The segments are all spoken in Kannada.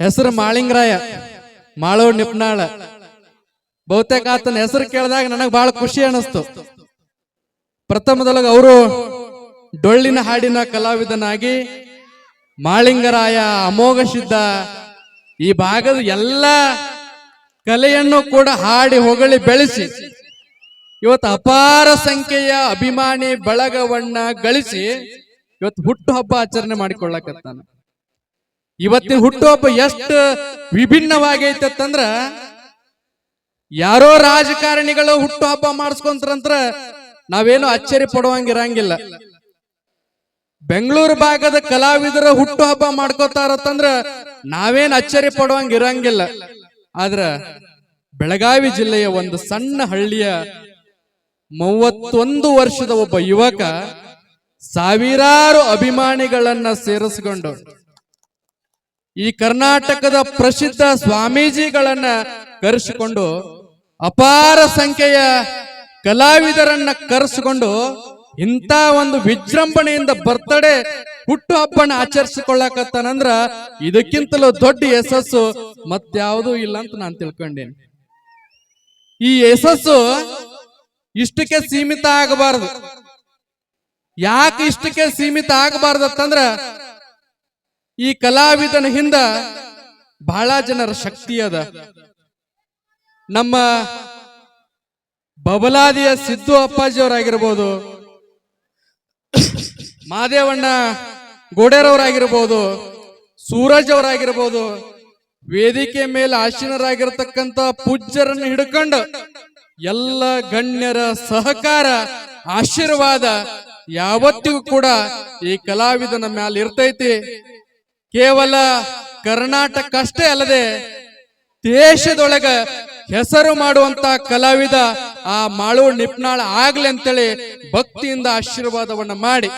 ಹೆಸರು ಮಾಳಿಂಗರಾಯ. ಮಾಳೋ ನಿಪ್ನಾಳ. ಬಹುತೇಕ ಆತನ ಹೆಸರು ಕೇಳಿದಾಗ ನನಗೆ ಬಹಳ ಖುಷಿ ಅನಿಸ್ತು ಪ್ರಥಮದೊಳಗೆ ಅವರು ಡೊಳ್ಳಿನ ಹಾಡಿನ ಕಲಾವಿದನಾಗಿ ಮಾಳಿಂಗರಾಯ ಅಮೋಘ ಸಿದ್ಧ ಈ ಭಾಗದ ಎಲ್ಲ ಕಲೆಯನ್ನು ಕೂಡ ಹಾಡಿ ಹೊಗಳಿ ಬೆಳೆಸಿ, ಇವತ್ತು ಅಪಾರ ಸಂಖ್ಯೆಯ ಅಭಿಮಾನಿ ಬಳಗವನ್ನ ಗಳಿಸಿ ಇವತ್ತು ಹುಟ್ಟು ಹಬ್ಬ ಆಚರಣೆ ಮಾಡಿಕೊಳ್ಳಕತ್ತಾನ. ಇವತ್ತಿನ ಹುಟ್ಟುಹಬ್ಬ ಎಷ್ಟು ವಿಭಿನ್ನವಾಗೈತಂದ್ರ ಯಾರೋ ರಾಜಕಾರಣಿಗಳು ಹುಟ್ಟುಹಬ್ಬ ಮಾಡಿಸ್ಕೊಂತಾರಂತ್ರ ನಾವೇನು ಅಚ್ಚರಿ ಪಡುವಂಗಿರಂಗಿಲ್ಲ ಬೆಂಗಳೂರು ಭಾಗದ ಕಲಾವಿದರ ಹುಟ್ಟುಹಬ್ಬ ಮಾಡ್ಕೋತಾರತ್ತಂದ್ರ ನಾವೇನ್ ಅಚ್ಚರಿ ಪಡುವಂಗಿರಂಗಿಲ್ಲ ಆದ್ರ ಬೆಳಗಾವಿ ಜಿಲ್ಲೆಯ ಒಂದು ಸಣ್ಣ ಹಳ್ಳಿಯ ಮೂವತ್ತೊಂದು ವರ್ಷದ ಒಬ್ಬ ಯುವಕ ಸಾವಿರಾರು ಅಭಿಮಾನಿಗಳನ್ನ ಸೇರಿಸಿಕೊಂಡು ಈ ಕರ್ನಾಟಕದ ಪ್ರಸಿದ್ಧ ಸ್ವಾಮೀಜಿಗಳನ್ನ ಕರೆಸಿಕೊಂಡು ಅಪಾರ ಸಂಖ್ಯೆಯ ಕಲಾವಿದರನ್ನ ಕರೆಸಿಕೊಂಡು ಇಂಥ ಒಂದು ವಿಜೃಂಭಣೆಯಿಂದ ಬರ್ತಡೆ ಹುಟ್ಟು ಹಬ್ಬನ ಆಚರಿಸಿಕೊಳ್ಳಕತ್ತಾನಂದ್ರ ಇದಕ್ಕಿಂತಲೂ ದೊಡ್ಡ ಯಶಸ್ಸು ಮತ್ಯಾವುದೂ ಇಲ್ಲ ಅಂತ ನಾನು ತಿಳ್ಕೊಂಡೇನೆ. ಈ ಯಶಸ್ಸು ಇಷ್ಟಕ್ಕೆ ಸೀಮಿತ ಆಗಬಾರದು. ಯಾಕೆ ಇಷ್ಟಕ್ಕೆ ಸೀಮಿತ ಆಗಬಾರ್ದತ್ತಂದ್ರ ಈ ಕಲಾವಿದನ ಹಿಂದ ಬಹಳ ಜನರ ಶಕ್ತಿ ಅದ. ನಮ್ಮ ಬಬಲಾದಿಯ ಸಿದ್ದು ಅಪ್ಪಾಜಿ ಅವರಾಗಿರ್ಬೋದು ಮಾದೇವಣ್ಣ ಗೋಡೆರವರಾಗಿರ್ಬೋದು, ಸೂರಜ್ ಅವರಾಗಿರ್ಬೋದು, ವೇದಿಕೆ ಮೇಲೆ ಆಶೀನರಾಗಿರ್ತಕ್ಕಂತ ಪೂಜ್ಯರನ್ನು ಹಿಡ್ಕೊಂಡು ಎಲ್ಲ ಗಣ್ಯರ ಸಹಕಾರ, ಆಶೀರ್ವಾದ ಯಾವತ್ತಿಗೂ ಕೂಡ ಈ ಕಲಾವಿದನ ಮ್ಯಾಲ ಇರ್ತೈತಿ ಕೇವಲ ಕರ್ನಾಟಕ ಅಷ್ಟೇ ಅಲ್ಲದೆ ದೇಶದೊಳಗ ಹೆಸರು ಮಾಡುವಂತ ಕಲಾವಿದ ಆ ಮಾಳು ನಿಪ್ನಾಳ ಆಗ್ಲಿ ಅಂತೇಳಿ ಭಕ್ತಿಯಿಂದ ಆಶೀರ್ವಾದವನ್ನ ಮಾಡಿ.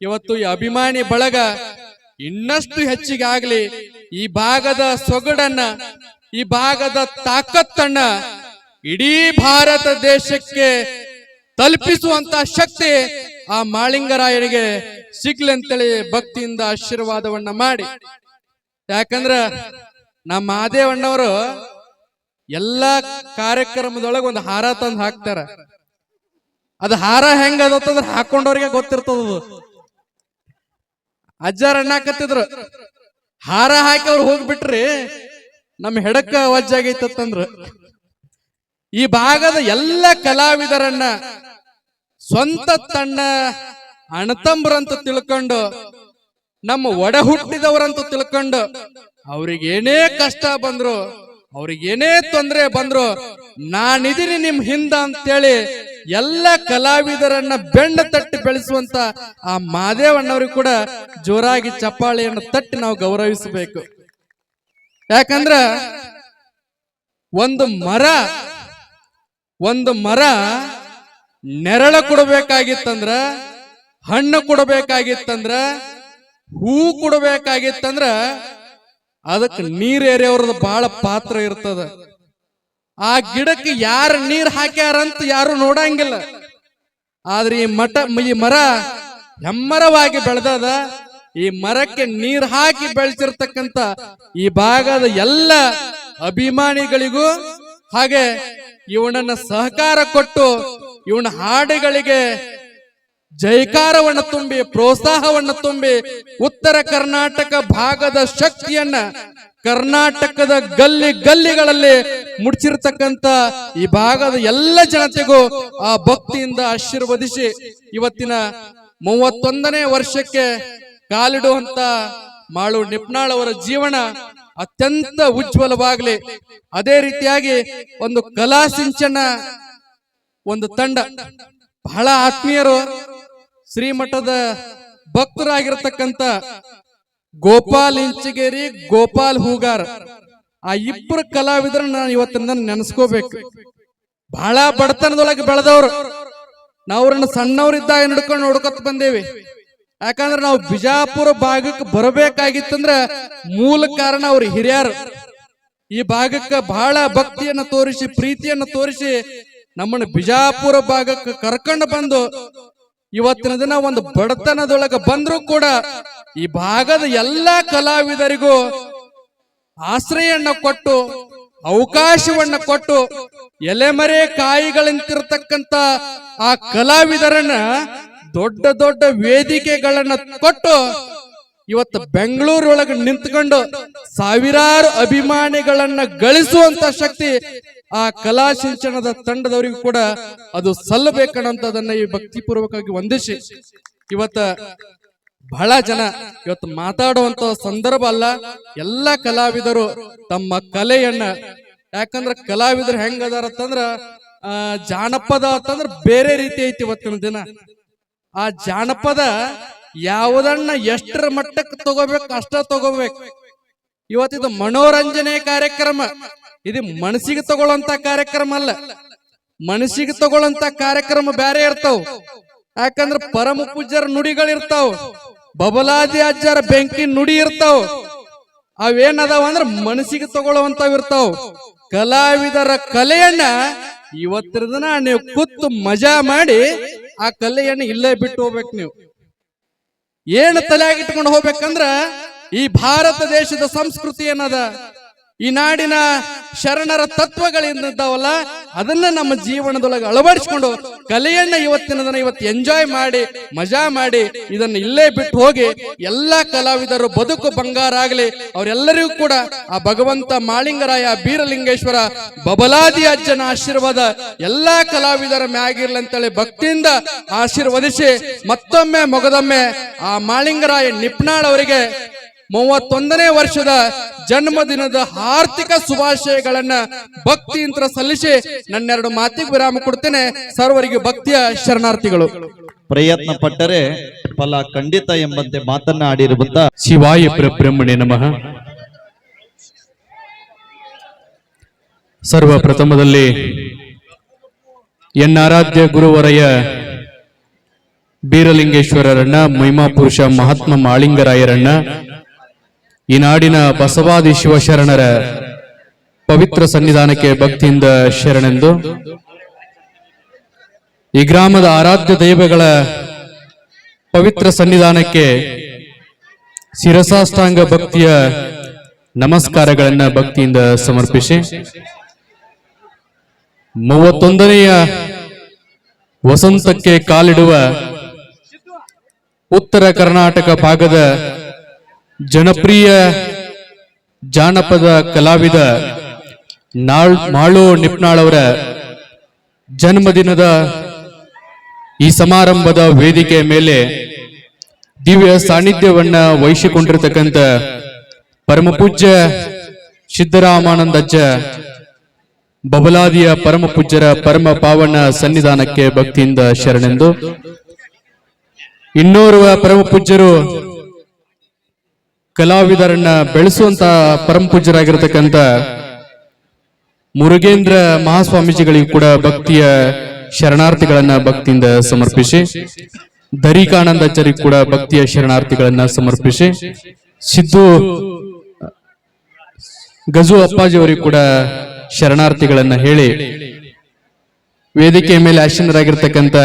ಇವತ್ತು ಈ ಅಭಿಮಾನಿ ಬಳಗ ಇನ್ನಷ್ಟು ಹೆಚ್ಚಿಗೆ ಆಗ್ಲಿ ಈ ಭಾಗದ ಸೊಗಡನ್ನ, ಈ ಭಾಗದ ತಾಕತ್ತನ್ನ ಇಡೀ ಭಾರತ ದೇಶಕ್ಕೆ ತಲುಪಿಸುವಂತ ಶಕ್ತಿ ಆ ಮಾಳಿಂಗರಾಯನಿಗೆ ಸಿಗ್ಲಿ ಅಂತೇಳಿ ಭಕ್ತಿಯಿಂದ ಆಶೀರ್ವಾದವನ್ನ ಮಾಡಿ. ಯಾಕಂದ್ರ ನಮ್ಮ ಮಹಾದೇವಣ್ಣವರು ಎಲ್ಲಾ ಕಾರ್ಯಕ್ರಮದೊಳಗೆ ಒಂದು ಹಾರ ತಂದು ಹಾಕ್ತಾರ. ಅದು ಹಾರ ಹೆಂಗ ಅದತ್ತಂದ್ರ ಹಾಕೊಂಡವ್ರಿಗೆ ಗೊತ್ತಿರ್ತದ ಅಜ್ಜಾರ ಅಣ್ಣಾಕತ್ತಿದ್ರು ಹಾರ ಹಾಕಿ ಅವ್ರು ಹೋಗ್ಬಿಟ್ರಿ ನಮ್ಮ ಹೆಡಕ್ಕ ವಜ್ಜಾಗೈತಂದ್ರ ಈ ಭಾಗದ ಎಲ್ಲ ಕಲಾವಿದರನ್ನ ಸ್ವಂತ ತನ್ನ ಅಣತಂಬ್ರಂತ ತಿಳ್ಕೊಂಡು, ನಮ್ಮ ಒಡ ಹುಟ್ಟಿದವರಂತ ತಿಳ್ಕೊಂಡು ಅವ್ರಿಗೆ ಏನೇ ಕಷ್ಟ ಬಂದ್ರು ಅವ್ರಿಗೆ ಏನೇ ತೊಂದರೆ ಬಂದ್ರು, ನಾನಿದೀನಿ ನಿಮ್ ಹಿಂದ ಅಂತೇಳಿ ಎಲ್ಲ ಕಲಾವಿದರನ್ನ ಬೆಣ್ಣ ತಟ್ಟಿ ಬೆಳೆಸುವಂತ ಆ ಮಾದೇವಣ್ಣವ್ರಿಗೆ ಕೂಡ ಜೋರಾಗಿ ಚಪ್ಪಾಳೆಯನ್ನು ತಟ್ಟಿ ನಾವು ಗೌರವಿಸಬೇಕು. ಯಾಕಂದ್ರ ಒಂದು ಮರ ಒಂದು ಮರ ನೆರಳ ಕೊಡಬೇಕಾಗಿತ್ತಂದ್ರ ಹಣ್ಣು ಕೊಡಬೇಕಾಗಿತ್ತಂದ್ರ, ಹೂ ಕೊಡಬೇಕಾಗಿತ್ತಂದ್ರ, ಅದಕ್ಕೆ ನೀರ್ ಏರಿಯವ್ರದ್ದು ಬಹಳ ಪಾತ್ರ ಇರ್ತದ. ಆ ಗಿಡಕ್ಕೆ ಯಾರು ನೀರ್ ಹಾಕ್ಯಾರಂತ ಯಾರು ನೋಡಂಗಿಲ್ಲ. ಆದ್ರೆ ಈ ಮಠ, ಈ ಮರ ಹೆಮ್ಮರವಾಗಿ ಬೆಳೆದದ. ಈ ಮರಕ್ಕೆ ನೀರ್ ಹಾಕಿ ಬೆಳೆಸಿರ್ತಕ್ಕಂತ ಈ ಭಾಗದ ಎಲ್ಲ ಅಭಿಮಾನಿಗಳಿಗೂ, ಹಾಗೆ ಇವನನ್ನ ಸಹಕಾರ ಕೊಟ್ಟು, ಇವನ ಹಾಡುಗಳಿಗೆ ಜೈಕಾರವನ್ನು ತುಂಬಿ, ಪ್ರೋತ್ಸಾಹವನ್ನು ತುಂಬಿ ಉತ್ತರ ಕರ್ನಾಟಕ ಭಾಗದ ಶಕ್ತಿಯನ್ನ ಕರ್ನಾಟಕದ ಗಲ್ಲಿ ಗಲ್ಲಿಗಳಲ್ಲಿ ಮುಡ್ಚಿರ್ತಕ್ಕಂತ ಈ ಭಾಗದ ಎಲ್ಲ ಜನತೆಗೂ ಆ ಭಕ್ತಿಯಿಂದ ಆಶೀರ್ವದಿಸಿ ಇವತ್ತಿನ ಮೂವತ್ತೊಂದನೇ ವರ್ಷಕ್ಕೆ ಕಾಲಿಡುವಂತ ಮಾಳು ನಿಪ್ನಾಳ್ ಅವರ ಜೀವನ ಅತ್ಯಂತ ಉಜ್ವಲವಾಗಲಿ. ಅದೇ ರೀತಿಯಾಗಿ ಒಂದು ಕಲಾ ಸಿಂಚನ, ಒಂದು ತಂಡ. ಬಹಳ ಆತ್ಮೀಯರು ಶ್ರೀಮಠದ ಭಕ್ತರಾಗಿರ್ತಕ್ಕಂಥ ಗೋಪಾಲ್ ಇಂಚಗೇರಿ, ಗೋಪಾಲ್ ಹೂಗಾರ್, ಆ ಇಬ್ಬರು ಕಲಾವಿದರ ನಾನು ಇವತ್ತಿನ ನೆನೆಸ್ಕೋಬೇಕು. ಬಹಳ ಬಡತನದೊಳಗೆ ಬೆಳೆದವರು. ನಾವ್ರನ್ನ ಸಣ್ಣವರಿದ್ದಾಗ ನಡ್ಕೊಂಡು ನೋಡ್ಕೊತ ಬಂದೇವಿ. ಯಾಕಂದ್ರೆ ನಾವು ಬಿಜಾಪುರ ಭಾಗಕ್ಕೆ ಬರಬೇಕಾಗಿತ್ತಂದ್ರ ಮೂಲ ಕಾರಣ ಅವ್ರ ಹಿರಿಯರು. ಈ ಭಾಗಕ್ಕೆ ಬಹಳ ಭಕ್ತಿಯನ್ನು ತೋರಿಸಿ, ಪ್ರೀತಿಯನ್ನು ತೋರಿಸಿ ನಮ್ಮನ್ನು ಬಿಜಾಪುರ ಭಾಗಕ್ಕೆ ಕರ್ಕೊಂಡು ಬಂದು ಇವತ್ತಿನ ದಿನ ಒಂದು ಬಡತನದೊಳಗ ಬಂದರೂ ಕೂಡ ಈ ಭಾಗದ ಎಲ್ಲಾ ಕಲಾವಿದರಿಗೂ ಆಶ್ರಯನ್ನ ಕೊಟ್ಟು, ಅವಕಾಶವನ್ನ ಕೊಟ್ಟು, ಎಲೆಮರೆ ಕಾಯಿಗಳಂತಿರ್ತಕ್ಕಂತ ಆ ಕಲಾವಿದರನ್ನ ದೊಡ್ಡ ದೊಡ್ಡ ವೇದಿಕೆಗಳನ್ನ ಕೊಟ್ಟು ಇವತ್ತು ಬೆಂಗಳೂರೊಳಗೆ ನಿಂತ್ಕೊಂಡು ಸಾವಿರಾರು ಅಭಿಮಾನಿಗಳನ್ನ ಗಳಿಸುವಂತ ಶಕ್ತಿ ಆ ಕಲಾ ಶಿಕ್ಷಣದ ತಂಡದವರಿಗೂ ಕೂಡ ಅದು ಸಲ್ಲಬೇಕನ್ನೋಂಥದನ್ನ ಈ ಭಕ್ತಿಪೂರ್ವಕವಾಗಿ ವಂದಿಸಿ. ಇವತ್ತ ಬಹಳ ಜನ ಇವತ್ತು ಮಾತಾಡುವಂತ ಸಂದರ್ಭ ಅಲ್ಲ ಎಲ್ಲ ಕಲಾವಿದರು ತಮ್ಮ ಕಲೆಯನ್ನ. ಯಾಕಂದ್ರ ಕಲಾವಿದರು ಹೆಂಗದಾರ ಅಂತಂದ್ರ ಆ ಜಾನಪದ ಅಂತಂದ್ರ ಬೇರೆ ರೀತಿ ಐತಿ ಇವತ್ತಿನ ದಿನ. ಆ ಜಾನಪದ ಯಾವುದನ್ನ ಎಷ್ಟರ ಮಟ್ಟಕ್ಕೆ ತಗೋಬೇಕು ಅಷ್ಟ ತಗೋಬೇಕು. ಇವತ್ತಿದು ಮನೋರಂಜನೆ ಕಾರ್ಯಕ್ರಮ. ಇದು ಮನಸ್ಸಿಗೆ ತಗೊಳ್ಳೋಂತ ಕಾರ್ಯಕ್ರಮ ಅಲ್ಲ. ಮನಸ್ಸಿಗೆ ತಗೊಳ್ಳೋಂತ ಕಾರ್ಯಕ್ರಮ ಬೇರೆ ಇರ್ತಾವ. ಯಾಕಂದ್ರ ಪರಮ ಪೂಜ್ಯರ ನುಡಿಗಳಿರ್ತಾವ ಬಬಲಾದಿ ಅಜ್ಜರ ಬೆಂಕಿ ನುಡಿ ಇರ್ತಾವ. ಅವೇನದಾವ ಅಂದ್ರ ಮನಸ್ಸಿಗೆ ತಗೊಳ್ಳುವಂತಾವ್ ಇರ್ತಾವ. ಕಲಾವಿದರ ಕಲೆಯನ್ನ ಇವತ್ತಿನ ದಿನ ನೀವು ಕೂತು ಮಜಾ ಮಾಡಿ ಆ ಕಲೆಯನ್ನ ಇಲ್ಲೇ ಬಿಟ್ಟು ಹೋಗ್ಬೇಕು ನೀವು. ಏನು ತಲೆಯಾಗಿಟ್ಕೊಂಡು ಹೋಗ್ಬೇಕಂದ್ರ ಈ ಭಾರತ ದೇಶದ ಸಂಸ್ಕೃತಿ ಏನದ? ಈ ನಾಡಿನ ಶರಣರ ತತ್ವಗಳಿದ್ದಾವಲ್ಲ, ಅದನ್ನ ನಮ್ಮ ಜೀವನದೊಳಗೆ ಅಳವಡಿಸಿಕೊಂಡು ಕಲೆಯನ್ನ ಇವತ್ತಿನ ದಿನ ಇವತ್ತು ಎಂಜಾಯ್ ಮಾಡಿ, ಮಜಾ ಮಾಡಿ, ಇದನ್ನ ಇಲ್ಲೇ ಬಿಟ್ಟು ಹೋಗಿ ಎಲ್ಲಾ ಕಲಾವಿದರು ಬದುಕು ಬಂಗಾರ ಆಗಲಿ, ಅವರೆಲ್ಲರಿಗೂ ಕೂಡ ಆ ಭಗವಂತ ಮಾಳಿಂಗರಾಯ ಬೀರಲಿಂಗೇಶ್ವರ ಬಬಲಾದಿ ಅಜ್ಜನ ಆಶೀರ್ವಾದ ಎಲ್ಲಾ ಕಲಾವಿದರ ಮ್ಯಾಗಿರ್ಲಿ ಅಂತೇಳಿ ಭಕ್ತಿಯಿಂದ ಆಶೀರ್ವದಿಸಿ ಮತ್ತೊಮ್ಮೆ ಮೊಗದೊಮ್ಮೆ ಆ ಮಾಳಿಂಗರಾಯ ನಿಪ್ನಾಳ್ ಅವರಿಗೆ ಮೂವತ್ತೊಂದನೇ ವರ್ಷದ ಜನ್ಮದಿನದ ಆರ್ಥಿಕ ಶುಭಾಶಯಗಳನ್ನ ಭಕ್ತಿಯಿಂದ ಸಲ್ಲಿಸಿ ನನ್ನೆರಡು ಮಾತಿಗೆ ವಿರಾಮ ಕೊಡ್ತೇನೆ. ಸರ್ವರಿಗೆ ಭಕ್ತಿಯ ಶರಣಾರ್ಥಿಗಳು. ಪ್ರಯತ್ನ ಪಟ್ಟರೆ ಫಲ ಖಂಡಿತ ಎಂಬಂತೆ ಮಾತನ್ನ ಆಡಿರುವಂತ ಶಿವಾಯ ಬ್ರಹ್ಮಣೆ ನಮಃ. ಸರ್ವ ಪ್ರಥಮದಲ್ಲಿ ಎನ್ನಾರಾಧ್ಯ ಗುರುವರಯ ಬೀರಲಿಂಗೇಶ್ವರರನ್ನ ಮಹಿಮಾ ಪುರುಷ ಮಹಾತ್ಮ ಮಾಳಿಂಗರಾಯರನ್ನ ಈ ನಾಡಿನ ಬಸವಾದಿ ಶಿವಶರಣರ ಪವಿತ್ರ ಸನ್ನಿಧಾನಕ್ಕೆ ಭಕ್ತಿಯಿಂದ ಶರಣೆಂದು, ಈ ಗ್ರಾಮದ ಆರಾಧ್ಯ ದೈವಗಳ ಪವಿತ್ರ ಸನ್ನಿಧಾನಕ್ಕೆ ಶಿರಸಾಷ್ಟಾಂಗ ಭಕ್ತಿಯ ನಮಸ್ಕಾರಗಳನ್ನ ಭಕ್ತಿಯಿಂದ ಸಮರ್ಪಿಸಿ, ಮೂವತ್ತೊಂದನೆಯ ವಸಂತಕ್ಕೆ ಕಾಲಿಡುವ ಉತ್ತರ ಕರ್ನಾಟಕ ಭಾಗದ ಜನಪ್ರಿಯ ಜಾನಪದ ಕಲಾವಿದ ನಾಳ್ ಮಾಳು ನಿಪ್ನಾಳ್ ಅವರ ಜನ್ಮದಿನದ ಈ ಸಮಾರಂಭದ ವೇದಿಕೆ ಮೇಲೆ ದಿವ್ಯ ಸಾನ್ನಿಧ್ಯವನ್ನ ವಹಿಸಿಕೊಂಡಿರ್ತಕ್ಕಂಥ ಪರಮಪೂಜ್ಯ ಸಿದ್ದರಾಮಾನಂದಜ್ಜ ಬಬಲಾದಿಯ ಪರಮ ಪೂಜ್ಯರ ಪರಮ ಪಾವನ ಸನ್ನಿಧಾನಕ್ಕೆ ಭಕ್ತಿಯಿಂದ ಶರಣೆಂದು. ಇನ್ನೋರ್ವ ಪರಮ ಪೂಜ್ಯರು ಕಲಾವಿದರನ್ನ ಬೆಳೆಸುವಂತ ಪರಮ ಪೂಜ್ಯರಾಗಿರ್ತಕ್ಕಂಥ ಮುರುಗೇಂದ್ರ ಮಹಾಸ್ವಾಮೀಜಿಗಳಿಗೂ ಕೂಡ ಭಕ್ತಿಯ ಶರಣಾರ್ಥಿಗಳನ್ನ ಭಕ್ತಿಯಿಂದ ಸಮರ್ಪಿಸಿ ದರಿಕಾನಂದಾಚಾರಿ ಕೂಡ ಭಕ್ತಿಯ ಶರಣಾರ್ಥಿಗಳನ್ನ ಸಮರ್ಪಿಸಿ, ಸಿದ್ದು, ಗಜು ಅಪ್ಪಾಜಿ ಅವರಿಗೂ ಕೂಡ ಶರಣಾರ್ಥಿಗಳನ್ನ ಹೇಳಿ, ವೇದಿಕೆಯ ಮೇಲೆ ಆಸೀನರಾಗಿರ್ತಕ್ಕಂಥ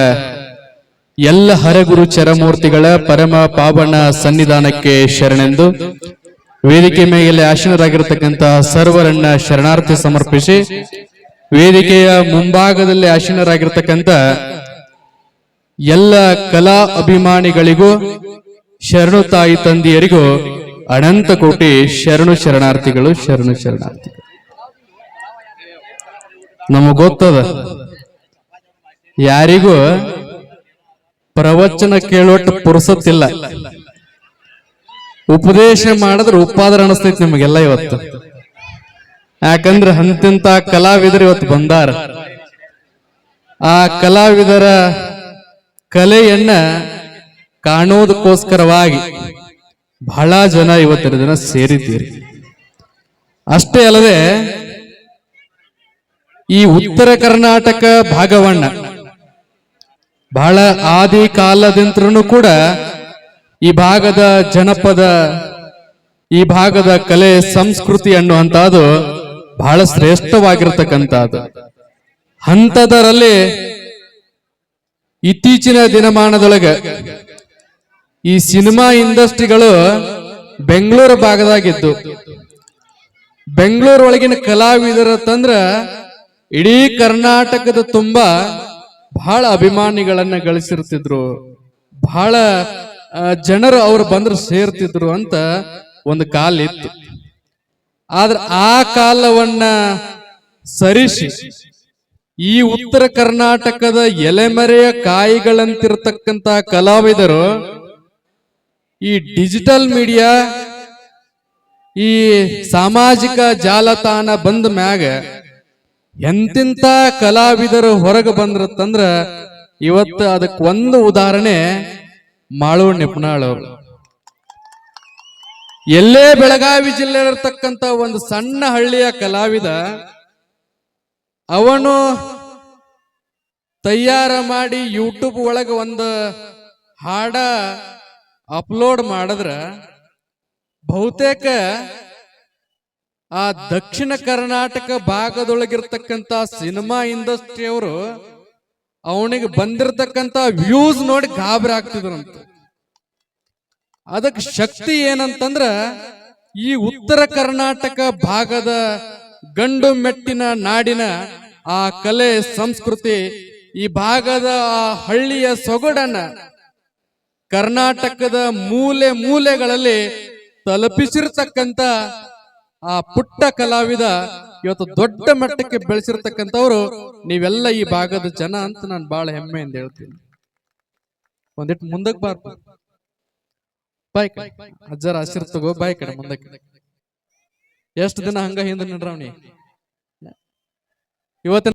ಎಲ್ಲ ಹರಗುರು ಚರಮೂರ್ತಿಗಳ ಪರಮ ಪಾವನ ಸನ್ನಿಧಾನಕ್ಕೆ ಶರಣೆಂದು ವೇದಿಕೆ ಮೇಲೆ ಆಶೀನರಾಗಿರ್ತಕ್ಕಂತಹ ಸರ್ವರನ್ನ ಶರಣಾರ್ಥಿ ಸಮರ್ಪಿಸಿ ವೇದಿಕೆಯ ಮುಂಭಾಗದಲ್ಲಿ ಆಸೀನರಾಗಿರ್ತಕ್ಕಂಥ ಎಲ್ಲ ಕಲಾ ಅಭಿಮಾನಿಗಳಿಗೂ, ಶರಣು ತಾಯಿ ತಂದೆಯರಿಗೂ ಅನಂತ ಕೋಟಿ ಶರಣು ಶರಣಾರ್ಥಿಗಳು ಶರಣು ಶರಣಾರ್ಥಿಗಳು. ನಮಗ್ ಗೊತ್ತದ? ಯಾರಿಗೂ ಪ್ರವಚನ ಕೇಳೋಟ್ಟು ಪುರುಸತ್ತಿಲ್ಲ. ಉಪದೇಶ ಮಾಡಿದ್ರೆ ಉಪಾದ್ರ ಅನಿಸ್ತೈತಿ ನಿಮಗೆಲ್ಲ ಇವತ್ತು. ಯಾಕಂದ್ರೆ ಅಂತಿಂತ ಕಲಾವಿದರು ಇವತ್ತು ಬಂದಾರ. ಆ ಕಲಾವಿದರ ಕಲೆಯನ್ನ ಕಾಣೋದಕ್ಕೋಸ್ಕರವಾಗಿ ಬಹಳ ಜನ ಇವತ್ತಿನ ದಿನ ಸೇರಿದ್ದೀರಿ. ಅಷ್ಟೇ ಅಲ್ಲದೆ ಈ ಉತ್ತರ ಕರ್ನಾಟಕ ಭಾಗವನ್ನ ಬಹಳ ಆದಿ ಕಾಲದಿಂತ್ರನು ಕೂಡ ಈ ಭಾಗದ ಜನಪದ, ಈ ಭಾಗದ ಕಲೆ, ಸಂಸ್ಕೃತಿ ಅನ್ನುವಂತಹದ್ದು ಬಹಳ ಶ್ರೇಷ್ಠವಾಗಿರ್ತಕ್ಕಂಥದ್ದು. ಹಂತದರಲ್ಲಿ ಇತ್ತೀಚಿನ ದಿನಮಾನದೊಳಗೆ ಈ ಸಿನಿಮಾ ಇಂಡಸ್ಟ್ರಿಗಳು ಬೆಂಗಳೂರು ಭಾಗದಾಗಿದ್ದು ಬೆಂಗಳೂರು ಒಳಗಿನ ಕಲಾವಿದರ ತಂದ್ರ ಇಡೀ ಕರ್ನಾಟಕದ ತುಂಬ ಬಹಳ ಅಭಿಮಾನಿಗಳನ್ನ ಗಳಿಸಿರ್ತಿದ್ರು. ಬಹಳ ಜನರು ಅವ್ರು ಬಂದ್ರೆ ಸೇರ್ತಿದ್ರು ಅಂತ ಒಂದು ಕಾಲ ಇತ್ತು. ಆದ್ರೆ ಆ ಕಾಲವನ್ನ ಸರಿಸಿ, ಈ ಉತ್ತರ ಕರ್ನಾಟಕದ ಎಲೆಮರೆಯ ಕಾಯಿಗಳಂತಿರತಕ್ಕಂತ ಕಲಾವಿದರು, ಈ ಡಿಜಿಟಲ್ ಮೀಡಿಯಾ, ಈ ಸಾಮಾಜಿಕ ಜಾಲತಾಣ ಬಂದ ಮ್ಯಾಗ ಎಂತಿಂತ ಕಲಾವಿದರು ಹೊರಗೆ ಬಂದ್ರತ್ತಂದ್ರ ಇವತ್ತು ಅದಕ್ಕೆ ಒಂದು ಉದಾಹರಣೆ ಮಾಳು ನಿಪ್ನಾಳು ಎಲ್ಲೇ ಬೆಳಗಾವಿ ಜಿಲ್ಲೆ ಇರತಕ್ಕಂತ ಒಂದು ಸಣ್ಣ ಹಳ್ಳಿಯ ಕಲಾವಿದ, ಅವನು ತಯಾರ ಮಾಡಿ ಯೂಟ್ಯೂಬ್ ಒಳಗೆ ಒಂದು ಹಾಡ ಅಪ್ಲೋಡ್ ಮಾಡಿದ್ರ ಬಹುತೇಕ ಆ ದಕ್ಷಿಣ ಕರ್ನಾಟಕ ಭಾಗದೊಳಗಿರ್ತಕ್ಕಂತ ಸಿನಿಮಾ ಇಂಡಸ್ಟ್ರಿ ಅವರು ಅವನಿಗೆ ಬಂದಿರತಕ್ಕಂತ ವ್ಯೂಸ್ ನೋಡಿ ಗಾಬರಿ ಆಗ್ತಿದ್ರಂತ. ಅದಕ್ಕೆ ಶಕ್ತಿ ಏನಂತಂದ್ರ ಈ ಉತ್ತರ ಕರ್ನಾಟಕ ಭಾಗದ ಗಂಡು ಮೆಟ್ಟಿನ ನಾಡಿನ ಆ ಕಲೆ, ಸಂಸ್ಕೃತಿ, ಈ ಭಾಗದ ಆ ಹಳ್ಳಿಯ ಸೊಗಡನ್ನ ಕರ್ನಾಟಕದ ಮೂಲೆ ಮೂಲೆಗಳಲ್ಲಿ ತಲುಪಿಸಿರ್ತಕ್ಕಂತ ಆ ಪುಟ್ಟ ಕಲಾವಿದ ಇವತ್ತು ದೊಡ್ಡ ಮಟ್ಟಕ್ಕೆ ಬೆಳೆಸಿರ್ತಕ್ಕಂಥವ್ರು, ನೀವೆಲ್ಲ ಈ ಭಾಗದ ಜನ ಅಂತ ನಾನು ಬಹಳ ಹೆಮ್ಮೆಯಿಂದ ಹೇಳ್ತೀನಿ. ಒಂದಿಟ್ಟು ಮುಂದಕ್ಕೆ ಬಾರ. ಬಾಯ್ ಅಜ್ಜರ ಹಸಿರು ತಗೋ, ಬಾಯ್ ಕಡೆ ಮುಂದಕ್ಕೆ ಎಷ್ಟು ದಿನ ಹಂಗ ಹಿಂದೆ ನಿಡ್ರವ್ನಿ? ಇವತ್ತಿನ